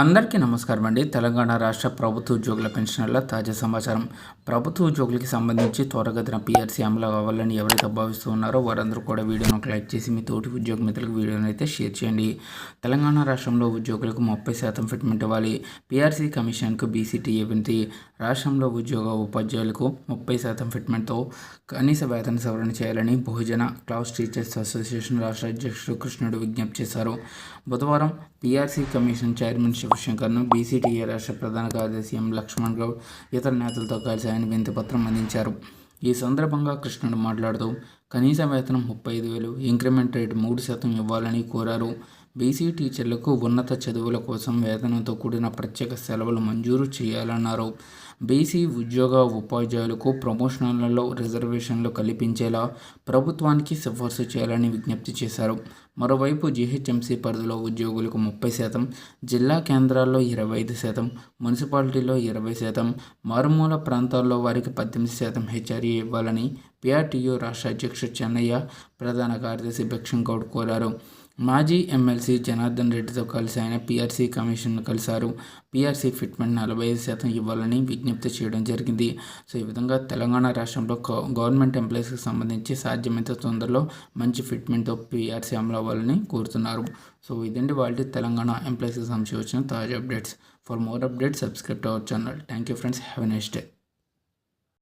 అందరికీ నమస్కారం అండి. తెలంగాణ రాష్ట్ర ప్రభుత్వ ఉద్యోగుల పెన్షనర్ల తాజా సమాచారం. ప్రభుత్వ ఉద్యోగులకి సంబంధించి త్వరగతిన పీఆర్సీ అమలు అవ్వాలని ఎవరైతే భావిస్తూ ఉన్నారో వారందరూ కూడా వీడియోను ఒక లైక్ చేసి మీ తోటి ఉద్యోగ మిత్రులకు వీడియోని అయితే షేర్ చేయండి. తెలంగాణ రాష్ట్రంలో ఉద్యోగులకు ముప్పై శాతం ఫిట్మెంట్ ఇవ్వాలి. పిఆర్సీ కమిషన్కు బీసీటీఏ వినతి రాష్ట్రంలో ఉద్యోగ ఉపాధ్యాయులకు ముప్పై శాతం ఫిట్మెంట్తో కనీస వేతన సవరణ చేయాలని బహుజన క్లాస్ టీచర్స్ అసోసియేషన్ రాష్ట్ర అధ్యక్షుడు కృష్ణుడు విజ్ఞప్తి చేశారు. బుధవారం పిఆర్సీ కమిషన్ చైర్మన్ శివశంకర్ను బీసీటీఏ రాష్ట్ర ప్రధాన కార్యదర్శి ఎం లక్ష్మణ్ రావు ఇతర నేతలతో కలిసి ఆయన వింతిపత్రం అందించారు. ఈ సందర్భంగా కృష్ణుడు మాట్లాడుతూ కనీస వేతనం ముప్పై ఐదు వేలు ఇంక్రిమెంట్ రేటు మూడు శాతం ఇవ్వాలని కోరారు. బీసీ టీచర్లకు ఉన్నత చదువుల కోసం వేతనంతో కూడిన ప్రత్యేక సెలవులు మంజూరు చేయాలన్నారు. బీసీ ఉద్యోగ ఉపాధ్యాయులకు ప్రమోషన్లలో రిజర్వేషన్లు కల్పించేలా ప్రభుత్వానికి సిఫార్సు చేయాలని విజ్ఞప్తి చేశారు. మరోవైపు జీహెచ్ఎంసీ పరిధిలో ఉద్యోగులకు ముప్పై శాతం జిల్లా కేంద్రాల్లో ఇరవై ఐదు శాతం మున్సిపాలిటీలో ఇరవై శాతం మారుమూల ప్రాంతాల్లో వారికి పద్దెనిమిది శాతం హెచ్ఆర్ఏ ఇవ్వాలని పిఆర్టీయూ రాష్ట్ర అధ్యక్షుడు చెన్నయ్య ప్రధాన కార్యదర్శి భిక్షం గౌడ్ కోరారు. మాజీ ఎమ్మెల్సీ జనార్దన్ రెడ్డితో కలిసి ఆయన పీఆర్సీ కమిషన్ను కలిశారు. పీఆర్సీ ఫిట్మెంట్ నలభై ఐదు శాతం ఇవ్వాలని విజ్ఞప్తి చేయడం జరిగింది. సో ఈ విధంగా తెలంగాణ రాష్ట్రంలో గవర్నమెంట్ ఎంప్లాయీస్కి సంబంధించి సాధ్యమైనంత తొందరలో మంచి ఫిట్మెంట్తో పీఆర్సీ అమలు అవ్వాలని కోరుతున్నారు. సో ఇదండి వాళ్ళ తెలంగాణ ఎంప్లాయీస్కి సంబంధించి వచ్చిన తాజా updates. For more updates subscribe to our channel. Thank you friends. Have next day.